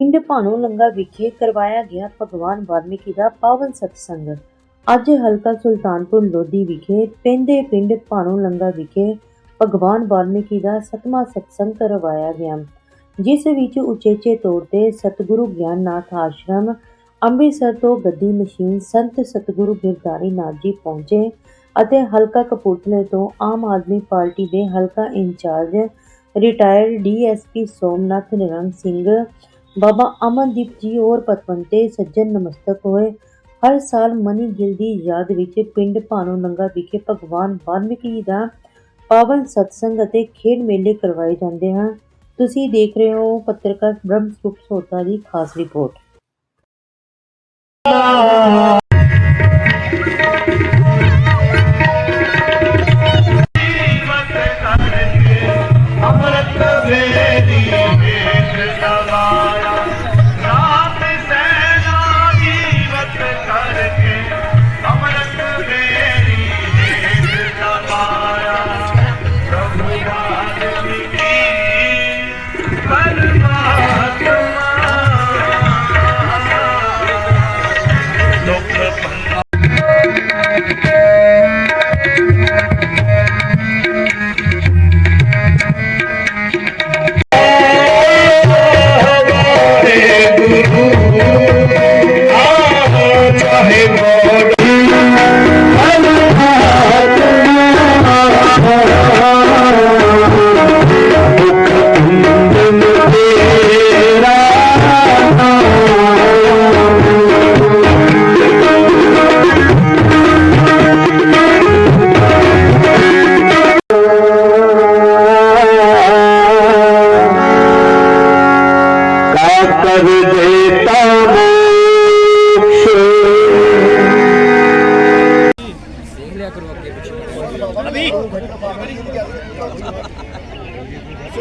ਪਿੰਡ ਭਾਣੋ ਲੰਗਾ ਵਿਖੇ ਕਰਵਾਇਆ ਗਿਆ ਭਗਵਾਨ ਵਾਲਮੀਕੀ ਦਾ ਪਾਵਨ ਸਤਸੰਗ। ਅੱਜ ਹਲਕਾ ਸੁਲਤਾਨਪੁਰ ਲੋਧੀ ਵਿਖੇ ਪੈਂਦੇ ਪਿੰਡ ਭਾਣੋ ਲੰਗਾ ਵਿਖੇ ਭਗਵਾਨ ਵਾਲਮੀਕੀ ਦਾ ਸਤਵਾਂ ਸਤਸੰਗ ਕਰਵਾਇਆ ਗਿਆ, ਜਿਸ ਵਿੱਚ ਉਚੇਚੇ ਤੌਰ ਤੇ ਸਤਿਗੁਰੂ ਗਿਆਨਨਾਥ ਆਸ਼ਰਮ, ਅੰਮ੍ਰਿਤਸਰ ਤੋਂ ਗੱਦੀ ਨਸ਼ੀਨ ਸੰਤ ਸਤਿਗੁਰੂ ਗਿਰਦਾਰੀ ਨਾਥ ਜੀ ਪਹੁੰਚੇ ਅਤੇ ਹਲਕਾ ਕਪੂਰਥਲੇ ਤੋਂ ਆਮ ਆਦਮੀ ਪਾਰਟੀ ਦੇ ਹਲਕਾ incharge retired DSP Somnath Nirang Singh Baba Amandeep ji ਔਰ ਪਤਵੰਤੇ ਸੱਜਣ ਨਮਸਤਕ ਹੋਏ। ਹਰ ਸਾਲ ਮਨੀ ਗਿਲ ਦੀ ਯਾਦ ਵਿੱਚ ਪਿੰਡ ਭਾਨੋ ਨੰਗਾ ਵਿਖੇ ਭਗਵਾਨ ਵਾਲਮੀਕੀ ਦਾ ਪਾਵਨ ਸਤਸੰਗ ਅਤੇ ਖੇਡ ਮੇਲੇ ਕਰਵਾਏ ਜਾਂਦੇ ਹਨ। ਤੁਸੀਂ ਦੇਖ ਰਹੇ ਹੋ ਪੱਤਰਕਾਰ ਬ੍ਰਹਮ ਸਰੂਪ ਸੋਤਾ ਦੀ ਖਾਸ ਰਿਪੋਰਟ। ਅਮਰਤ ਵੇਦੀ Hey,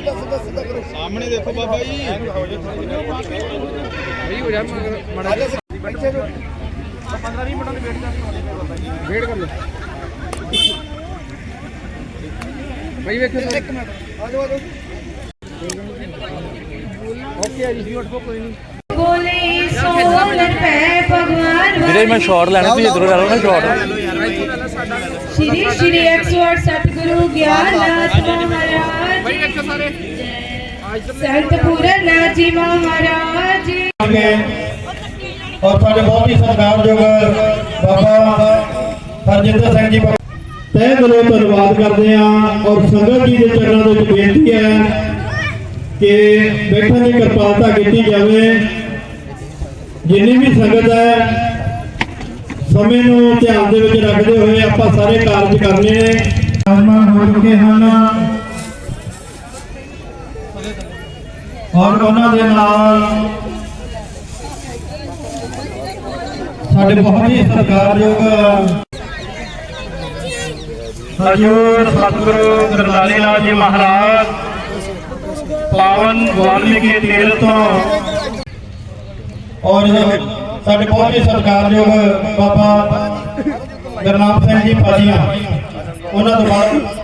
ਸਾਹਮਣੇ ਦੇਖੋ ਬਾਬਾ ਜੀ। ਸਹੀ ਹੋ ਜਾ ਮੜਾ ਪਿੱਛੇ ਜੋ 15 20 ਮਿੰਟਾਂ ਦੀ ਵੇਟ ਕਰ ਵੇਟ ਕਰ ਲੈ ਭਾਈ ਵੇਖੋ ਇੱਕ ਮਿੰਟ। ਆ ਜਾਓ ਆ ਜਾਓ। ਓਕੇ ਆ ਜੀ ਉੱਠੋ ਕੋਈ ਨਹੀਂ। ਬੋਲੇ ਸੋਨਰ ਪੈ ਭਗਵਾਨ ਵੀਰੇ ਮੈਂ ਸ਼ਾਟ ਲੈਣਾ ਤੁਸੀਂ ਇਧਰੋਂ ਲੈ ਲਓ ਨਾ ਸ਼ਾਟ ਸ਼੍ਰੀ ਸ਼੍ਰੀ 108 ਸਤਿਗੁਰੂ ਗਿਆਨਨਾਥ ਮਹਾਰਾਜ। ਸੰਤ ਪੂਰਨ ਜੀ ਮਹਾਰਾਜ। ਔਰ ਸਾਡੇ ਬਹੁਤ ਹੀ ਸਤਿਕਾਰਯੋਗ ਬਾਬਾ ਹਰਜਿੰਦਰ ਸਿੰਘ ਜੀ ਤਹਿ ਦਿਲੋਂ ਧੰਨਵਾਦ ਕਰਦੇ ਹਾਂ ਔਰ ਸੰਗਤ ਜੀ ਦੇ ਚਰਨਾਂ ਦੇ ਵਿੱਚ ਬੇਨਤੀ ਹੈ ਕਿ ਬੈਠਣ ਦੀ ਕਿਰਪਾਲਤਾ ਕੀਤੀ ਜਾਵੇ। ਜਿੰਨੀ ਵੀ ਸੰਗਤ ਹੈ ਸਮੇਂ ਨੂੰ ਧਿਆਨ ਦੇ ਵਿੱਚ ਰੱਖਦੇ ਹੋਏ ਆਪਾਂ ਸਾਰੇ ਕਾਰਜ ਕਰਨੇ ਨੇ। ਆਜ਼ਮਾਨ ਹੋ ਚੁੱਕੇ ਹਨ। ਔਰ ਉਹਨਾਂ ਦੇ ਨਾਲ ਸਾਡੇ ਬਹੁਤ ਹੀ ਸਤਿਕਾਰਯੋਗ ਹਜੂਰ ਸਤਿਗੁਰੂ ਗਰਦਾਰੀ ਲਾਲ ਜੀ ਮਹਾਰਾਜ, ਪਾਵਨ ਵਾਲਮੀਕੀ ਤੀਰਥ ਤੋਂ। ਔਰ ਸਾਡੇ ਬਹੁਤ ਹੀ ਸਤਿਕਾਰਯੋਗ ਬਾਬਾ ਗਰਨਾਮ ਸਿੰਘ ਜੀ ਪਾਜੀਆਂ ਉਹਨਾਂ ਤੋਂ ਬਾਅਦ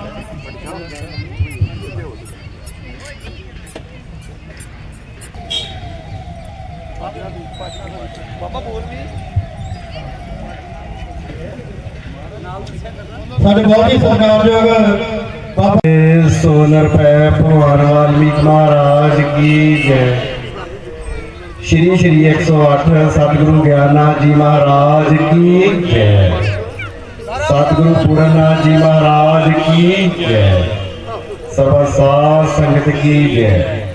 ਸਾਡੇ ਬਹੁਤ ਹੀ ਸਤਿਕਾਰਯੋਗ ਬਾਬਾ ਸੋਨਰ ਪੈ ਭਵਾਨ ਵਾਲਮੀਕ ਮਹਾਰਾਜ ਕੀ ਜੈ। ਸ਼੍ਰੀ ਸ਼੍ਰੀ 108 ਸਤਿਗੁਰੂ ਗਿਆਨਨਾਥ ਜੀ ਮਹਾਰਾਜ ਕੀ ਜੈ। ਸਤਿਗੁਰੂ ਪੂਰਨਨਾਥ ਜੀ ਮਹਾਰਾਜ ਕੀ ਜੈ। ਸਭਾ ਸਾਧ ਸੰਗਤ ਕੀ ਜੈ।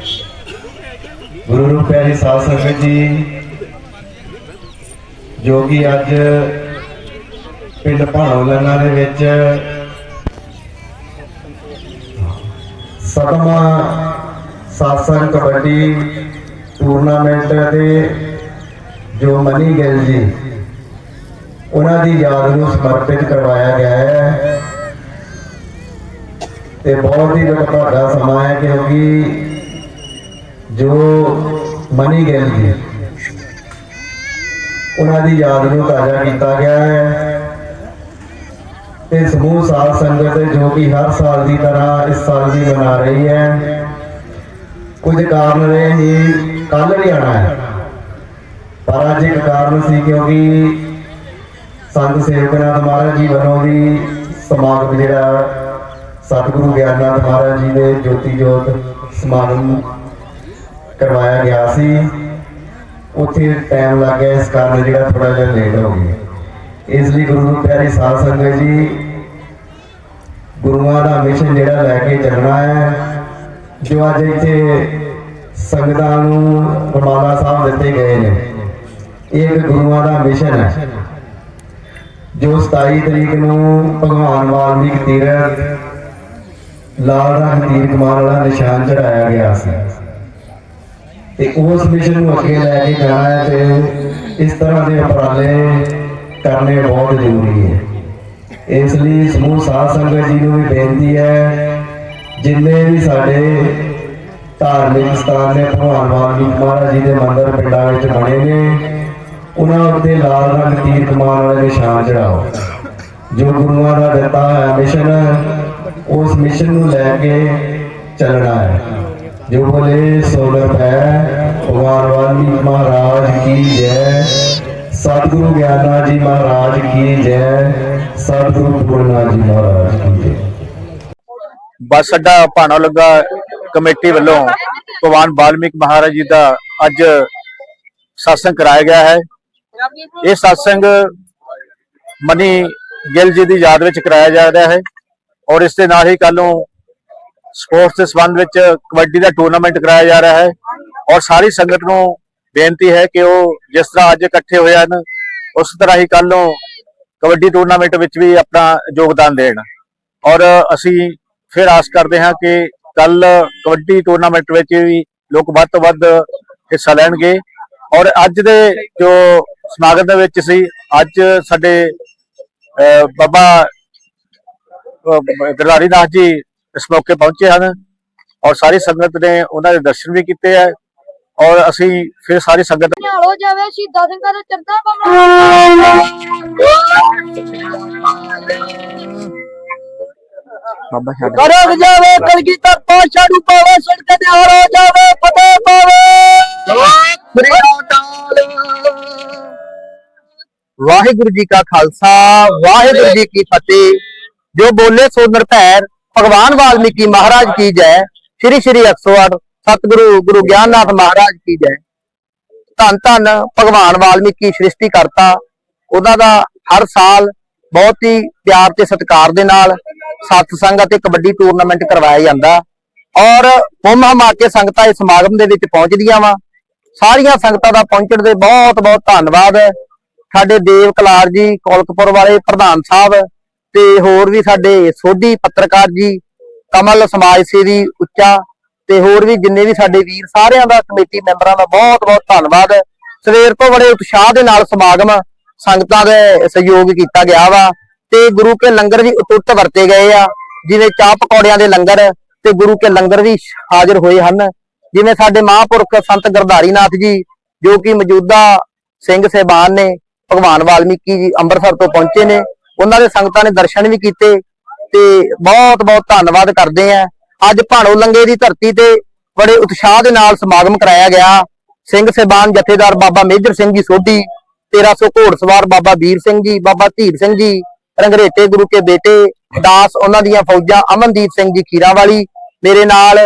ਗੁਰੂ ਰੂਪ ਪਿਆਰੀ ਸਾਧ ਸੰਗਤ ਜੀ, ਜੋ ਕਿ ਅੱਜ ਪਿੰਡ ਭਾਣੋਲਨਾ ਦੇ ਵਿੱਚ ਸਤਮਾ ਸਾਸਨ ਕਬੱਡੀ ਟੂਰਨਾਮੈਂਟ ਦੇ ਜੋ ਮਨੀ ਗਿੱਲ ਜੀ, ਉਹਨਾਂ ਦੀ ਯਾਦ ਨੂੰ ਸਮਰਪਿਤ ਕਰਵਾਇਆ ਗਿਆ ਹੈ। ਤੇ ਬਹੁਤ ਹੀ ਤੁਹਾਡਾ ਸਮਾਂ ਹੈ ਕਿਉਂਕਿ ਜੋ ਮਨੀ ਗਿੱਲ ਜੀ, ਉਹਨਾਂ ਦੀ ਯਾਦ ਨੂੰ ਤਾਜ਼ਾ ਕੀਤਾ ਗਿਆ ਹੈ। ਤੇ ਸਮੂਹ ਸਾਧ ਸੰਗਤ ਜੋ ਕਿ ਹਰ ਸਾਲ ਦੀ ਤਰ੍ਹਾਂ ਇਸ ਸਾਲ ਵੀ ਮਨਾ ਰਹੀ ਹੈ। ਕੁਝ ਕਾਰਨ ਰਹੇ ਹੀ ਕੱਲ ਵੀ ਆਣਾ ਹੈ। ਪਰ ਅੱਜ ਇੱਕ ਕਾਰਨ ਸੀ ਕਿਉਂਕਿ ਸੰਤ ਸੇਵਕਨਾਥ ਮਹਾਰਾਜ ਜੀ ਵੱਲੋਂ ਵੀ ਸਮਾਗਮ ਜਿਹੜਾ ਸਤਿਗੁਰੂ ਗਿਆਨਨਾਥ ਮਹਾਰਾਜ ਜੀ ਦੇ ਜੋਤੀ ਜੋਤ ਸਮਾਗਮ ਕਰਵਾਇਆ ਗਿਆ ਸੀ। ਉੱਥੇ ਟਾਈਮ ਲੱਗ ਗਿਆ, ਇਸ ਕਾਰਨ ਜਿਹੜਾ ਥੋੜਾ ਜਿਹਾ ਲੇਟ ਹੋ ਗਿਆ ਇਸ ਲਈ ਗੁਰੂ ਨੂੰ ਪਿਆਰੀ ਸਾਧ ਸੰਗਤ ਜੀ, ਗੁਰੂਆਂ ਦਾ ਮਿਸ਼ਨ ਜਿਹੜਾ ਲੈ ਕੇ ਚੱਲਣਾ ਹੈ, ਜੋ ਅੱਜ ਇੱਥੇ ਸੰਗਤਾਂ ਨੂੰ ਰਮਾਲਾ ਸਾਹਿਬ ਦਿੱਤੇ ਗਏ ਨੇ। ਇਹ ਇੱਕ ਗੁਰੂਆਂ ਦਾ ਮਿਸ਼ਨ ਹੈ। ਜੋ 27 ਤਰੀਕ ਨੂੰ ਭਗਵਾਨ ਵਾਲਮੀਕ ਤੀਰਥ ਲਾਲ ਰੰਗ ਤੀਰ ਕਮਾਨ ਵਾਲਾ ਨਿਸ਼ਾਨ ਚੜਾਇਆ ਗਿਆ ਸੀ। ਤੇ ਉਸ ਮਿਸ਼ਨ ਨੂੰ ਅੱਗੇ ਲੈ ਕੇ ਜਾਣਾ ਹੈ ਤੇ ਇਸ ਤਰ੍ਹਾਂ ਦੇ ਉਪਰਾਲੇ ਕਰਨੇ ਬਹੁਤ ਜ਼ਰੂਰੀ ਹੈ। ਇਸ ਲਈ ਸਮੂਹ ਸਾਧ ਸੰਗਤ ਜੀ ਨੂੰ ਵੀ ਬੇਨਤੀ ਹੈ, ਜਿੰਨੇ ਵੀ ਸਾਡੇ ਧਾਰਮਿਕ ਸਥਾਨ ਨੇ ਭਗਵਾਨ ਵਾਲਮੀਕ ਮਹਾਰਾਜ ਜੀ ਦੇ ਮੰਦਰ ਪਿੰਡਾਂ ਵਿੱਚ ਬਣੇ ਨੇ। ਉਹਨਾਂ ਉੱਤੇ ਲਾਲ ਰੰਗ ਤੀਰ ਕਮਾਨ ਵਾਲੇ ਨਿਸ਼ਾਨ ਚੜਾਓ ਜੋ ਗੁਰੂਆਂ ਦਾ ਦਿੱਤਾ ਹੋਇਆ ਮਿਸ਼ਨ, ਉਸ ਮਿਸ਼ਨ ਨੂੰ ਲੈ ਕੇ ਚੱਲਣਾ ਹੈ। ਜੋ ਬੋਲੇ ਸੋਨਰ ਹੈ, ਭਗਵਾਨ ਵਾਲਮੀਕ ਮਹਾਰਾਜ ਕੀ ਜੈ। ਸਤਿਗੁਰੂ ਗਿਆਨਾ ਜੀ, ਮਹਾਰਾਜ ਕੀ ਜੈ। ਸਤਿਗੁਰੂ ਗੁਰਨਾਥ ਜੀ, ਮਹਾਰਾਜ ਕੀ ਜੈ। ਬੱਸ ਅੱਡਾ ਭਾਣਾ ਲੱਗਾ ਕਮੇਟੀ ਵੱਲੋਂ ਭਗਵਾਨ ਵਾਲਮੀਕ ਮਹਾਰਾਜ ਜੀ ਦਾ ਅੱਜ satsang ਕਰਾਇਆ ਗਿਆ ਹੈ। ਇਹ satsang ਮਨੀ ਗਿੱਲ ਜੀ ਦੀ ਯਾਦ ਵਿੱਚ ਕਰਾਇਆ ਜਾ ਰਿਹਾ ਹੈ ਔਰ ਇਸ ਦੇ ਨਾਲ ਹੀ ਕੱਲ ਨੂੰ ਸਪੋਰਟਸ ਦੇ ਸੰਬੰਧ ਵਿੱਚ ਕਬੱਡੀ ਦਾ ਟੂਰਨਾਮੈਂਟ ਕਰਾਇਆ ਜਾ ਰਿਹਾ ਹੈ ਔਰ ਸਾਰੀ ਸੰਗਤ ਨੂੰ ਬੇਨਤੀ ਹੈ ਕਿ ਉਹ ਜਿਸ ਤਰ੍ਹਾਂ ਅੱਜ ਇਕੱਠੇ ਹੋਏ ਹਨ, ਉਸ ਤਰ੍ਹਾਂ ਹੀ ਕੱਲ ਨੂੰ ਕਬੱਡੀ ਟੂਰਨਾਮੈਂਟ ਵਿੱਚ ਵੀ ਆਪਣਾ ਯੋਗਦਾਨ ਦੇਣ। ਔਰ ਅਸੀਂ ਫਿਰ ਆਸ ਕਰਦੇ ਹਾਂ ਕਿ ਕੱਲ ਕਬੱਡੀ ਟੂਰਨਾਮੈਂਟ ਵਿੱਚ ਵੀ ਲੋਕ ਵੱਧ ਤੋਂ ਵੱਧ ਹਿੱਸਾ ਲੈਣਗੇ। ਔਰ ਅੱਜ ਦੇ ਜੋ ਸਮਾਗਮ ਦੇ ਵਿੱਚ ਸੀ, ਅੱਜ ਸਾਡੇ ਬਾਬਾ ਗਰਦਾਰੀ ਦਾਸ ਜੀ ਇਸ ਮੌਕੇ ਪਹੁੰਚੇ ਹਨ ਔਰ ਸਾਰੀ ਸੰਗਤ ਨੇ ਉਹਨਾਂ ਦੇ ਦਰਸ਼ਨ ਵੀ ਕੀਤੇ ਹੈ ਔਰ ਅਸੀਂ ਫਿਰ ਸਾਰੀ ਸੰਗਤ ਨਿਹਾਲੋ ਜਾਵੇ, ਸ਼ਹੀਦਾਂ ਸਿੰਘਾਂ ਦੇ ਚਰਨਾਂ ਪਾਵਾਂ ਬਾਬਾ ਛੱਡ ਕਰਗ ਜਾਵੇ ਕਲਗੀ ਤੱਕ ਪਾਸ਼ਾ ਨੂੰ ਪਾਵੇ ਸੜਕ ਨਿਹਾਲੋ ਜਾਵੇ ਫਤਿਹ ਪਾਵੇ। ਸ੍ਰੀ ਅਕਾਲ। ਵਾਹਿਗੁਰੂ ਜੀ ਕਾ ਖਾਲਸਾ ਵਾਹਿਗੁਰੂ ਜੀ ਕੀ ਫਤਿਹ। ਜੋ ਬੋਲੇ ਸੋ ਨਿਰਭੈਰ। ਭਗਵਾਨ ਵਾਲਮੀਕੀ ਮਹਾਰਾਜ ਕੀ ਜੈ। ਸ਼੍ਰੀ ਸ਼੍ਰੀ 108 ਸਤਿਗੁਰੂ ਗੁਰੂ ਗਿਆਨਨਾਥ ਮਹਾਰਾਜ ਕੀ ਜੈ। ਧੰਨ ਧੰਨ ਭਗਵਾਨ ਵਾਲਮੀਕੀ ਸ੍ਰਿਸ਼ਟੀ ਕਰਤਾ ਉਹਨਾਂ ਦਾ ਹਰ ਸਾਲ ਬਹੁਤ ਹੀ ਪਿਆਰ ਤੇ ਸਤਿਕਾਰ ਦੇ ਨਾਲ ਸਤਸੰਗ ਅਤੇ ਕਬੱਡੀ ਟੂਰਨਾਮੈਂਟ ਕਰਵਾਇਆ ਜਾਂਦਾ। ਔਰ ਹੁਮ ਹਮਾ ਕੇ ਸੰਗਤਾਂ ਇਸ ਸਮਾਗਮ ਦੇ ਵਿੱਚ ਪਹੁੰਚਦੀਆਂ ਵਾ। ਸਾਰੀਆਂ ਸੰਗਤਾਂ ਦਾ ਪਹੁੰਚਣ ਦੇ ਬਹੁਤ ਬਹੁਤ ਧੰਨਵਾਦ। ਸਾਡੇ ਦੇਵ ਕਲਾਰ ਜੀ, ਕੋਲਕਪੁਰ ਵਾਲੇ ਪ੍ਰਧਾਨ ਸਾਹਿਬ ਤੇ ਹੋਰ ਵੀ ਸਾਡੇ ਸੋਢੀ ਪੱਤਰਕਾਰ ਜੀ, ਕਮਲ ਸਮਾਜ ਸੇਵੀ ਉੱਚਾ ਤੇ ਹੋਰ ਵੀ ਜਿੰਨੇ ਵੀ ਸਾਡੇ ਵੀਰ ਸਾਰਿਆਂ ਦਾ ਕਮੇਟੀ ਮੈਂਬਰਾਂ ਦਾ ਬਹੁਤ ਬਹੁਤ ਧੰਨਵਾਦ। ਸਵੇਰ ਤੋਂ ਬੜੇ ਉਤਸ਼ਾਹ ਦੇ ਨਾਲ ਸਮਾਗਮ ਸੰਗਤਾਂ ਦੇ ਸਹਿਯੋਗ ਕੀਤਾ ਗਿਆ ਵਾ। ਤੇ ਗੁਰੂ ਕੇ ਲੰਗਰ ਵੀ ਉਤੁੱਟ ਵਰਤੇ ਗਏ ਆ, ਜਿਵੇਂ ਚਾਹ ਪਕੌੜਿਆਂ ਦੇ ਲੰਗਰ ਤੇ ਗੁਰੂ ਕੇ ਲੰਗਰ ਵੀ ਹਾਜ਼ਰ ਹੋਏ ਹਨ। ਜਿਵੇਂ ਸਾਡੇ ਮਹਾਂਪੁਰਖ ਸੰਤ ਗਰਧਾਰੀ ਨਾਥ ਜੀ, ਜੋ ਕਿ ਮੌਜੂਦਾ ਸਿੰਘ ਸਹਿਬਾਨ ਨੇ, ਭਗਵਾਨ ਵਾਲਮੀਕੀ ਜੀ ਅੰਮ੍ਰਿਤਸਰ ਤੋਂ ਪਹੁੰਚੇ ਨੇ, ਉਹਨਾਂ ਦੇ ਸੰਗਤਾਂ ਨੇ ਦਰਸ਼ਨ ਵੀ ਕੀਤੇ ਤੇ ਬਹੁਤ ਬਹੁਤ ਧੰਨਵਾਦ ਕਰਦੇ ਆ। ਅੱਜ ਭਾਣੋ ਲੰਗੇ ਦੀ ਧਰਤੀ ਤੇ ਬੜੇ ਉਤਸ਼ਾਹ ਦੇ ਨਾਲ ਸਮਾਗਮ ਕਰਾਇਆ ਗਿਆ। ਸਿੰਘ ਸਹਿਬਾਨ ਜਥੇਦਾਰ ਬਾਬਾ ਮੇਜਰ ਸਿੰਘ ਜੀ ਸੋਢੀ 1300 ਘੋੜਸਵਾਰ ਬਾਬਾ ਵੀਰ ਸਿੰਘ ਜੀ, ਬਾਬਾ ਧੀਰ ਸਿੰਘ ਜੀ ਰੰਗਰੇਟੇ ਗੁਰੂ ਕੇ ਬੇਟੇ ਦਾਸ ਉਹਨਾਂ ਦੀਆਂ ਫੌਜਾਂ ਅਮਨਦੀਪ ਸਿੰਘ ਜੀ ਖੀਰਾਂ ਵਾਲੀ ਮੇਰੇ ਨਾਲ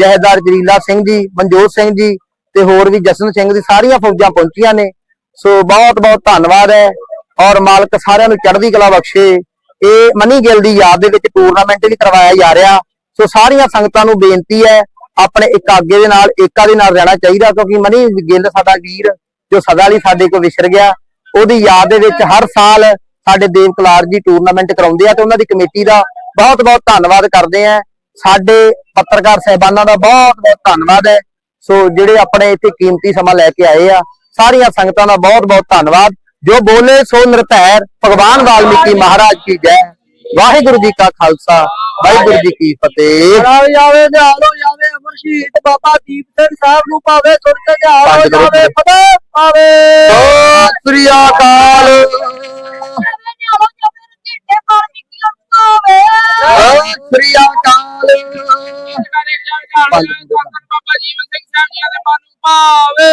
ਜਹੇਦਾਰ ਜਰੀਲਾ ਸਿੰਘ ਜੀ, ਮਨਜੋਤ ਸਿੰਘ ਜੀ ਤੇ ਹੋਰ ਵੀ ਜਸਨ ਸਿੰਘ ਦੀ ਸਾਰੀਆਂ ਫੌਜਾਂ ਪਹੁੰਚੀਆਂ ਨੇ। ਸੋ ਬਹੁਤ ਬਹੁਤ ਧੰਨਵਾਦ ਹੈ ਔਰ ਮਾਲਕ ਸਾਰਿਆਂ ਨੂੰ ਚੜ੍ਹਦੀ ਕਲਾ ਬਖਸ਼ੇ। ਇਹ ਮਨੀ ਗਿੱਲ ਦੀ ਯਾਦ ਦੇ ਵਿੱਚ ਟੂਰਨਾਮੈਂਟ ਵੀ ਕਰਵਾਇਆ ਜਾ ਰਿਹਾ। ਸੋ ਸਾਰੀਆਂ ਸੰਗਤਾਂ ਨੂੰ ਬੇਨਤੀ ਹੈ, ਆਪਣੇ ਇਕਾਗੇ ਦੇ ਨਾਲ, ਏਕਾ ਦੇ ਨਾਲ ਰਹਿਣਾ ਚਾਹੀਦਾ ਕਿਉਂਕਿ ਮਨੀ ਗਿੱਲ ਸਾਡਾ ਵੀਰ, ਜੋ ਸਦਾ ਲਈ ਸਾਡੇ ਕੋਲ ਵਿਛੜ ਗਿਆ। ਉਹਦੀ ਯਾਦ ਦੇ ਵਿੱਚ ਹਰ ਸਾਲ ਸਾਡੇ ਦੇਵ ਕਲਾਰ ਜੀ ਟੂਰਨਾਮੈਂਟ ਕਰਾਉਂਦੇ ਆ ਤੇ ਉਹਨਾਂ ਦੀ ਕਮੇਟੀ ਦਾ ਬਹੁਤ ਬਹੁਤ ਧੰਨਵਾਦ ਕਰਦੇ ਆ। ਸਾਡੇ ਪੱਤਰਕਾਰ ਸਹਿਬਾਨਾਂ ਦਾ ਬਹੁਤ ਬਹੁਤ ਧੰਨਵਾਦ ਹੈ। ਸੋ ਜਿਹੜੇ ਆਪਣੇ ਇੱਥੇ ਕੀਮਤੀ ਸਮਾਂ ਲੈ ਕੇ ਆਏ ਆ ਸਾਰੀਆਂ ਸੰਗਤਾਂ ਦਾ ਬਹੁਤ ਬਹੁਤ ਧੰਨਵਾਦ। ਜੋ ਬੋਲੇ ਸੋ ਨਿਰਭੈਰ ਭਗਵਾਨ ਵਾਲਮੀਕੀ ਮਹਾਰਾਜ ਕੀ ਜੈ। ਵਾਹਿਗੁਰੂ ਜੀ ਕਾ ਖਾਲਸਾ ਵਾਹਿਗੁਰੂ ਜੀ ਕੀ ਫਤਿਹ। ਕਰਾਲ ਜਾਵੇ ਨਿਹਾਲੋ ਜਾਵੇ ਅਮਰ ਸ਼ਹੀਦ ਬਾਬਾ ਦੀਪ ਸਿੰਘ ਸਾਹਿਬ ਨੂੰ ਪਾਵੇ ਸੁਰਤ ਕਰੋ ਜਾਵੇ ਫਤਿਹ ਪਾਵੇ। ਸਤਿ ਸ੍ਰੀ ਅਕਾਲ। ਸਤਿ ਸ੍ਰੀ ਅਕਾਲ। ਬਾਬਾ ਜੀਵਨ ਸਿੰਘ ਸਾਹਿਬ ਜੀ ਦੇ ਮਨ ਪਾਵੇ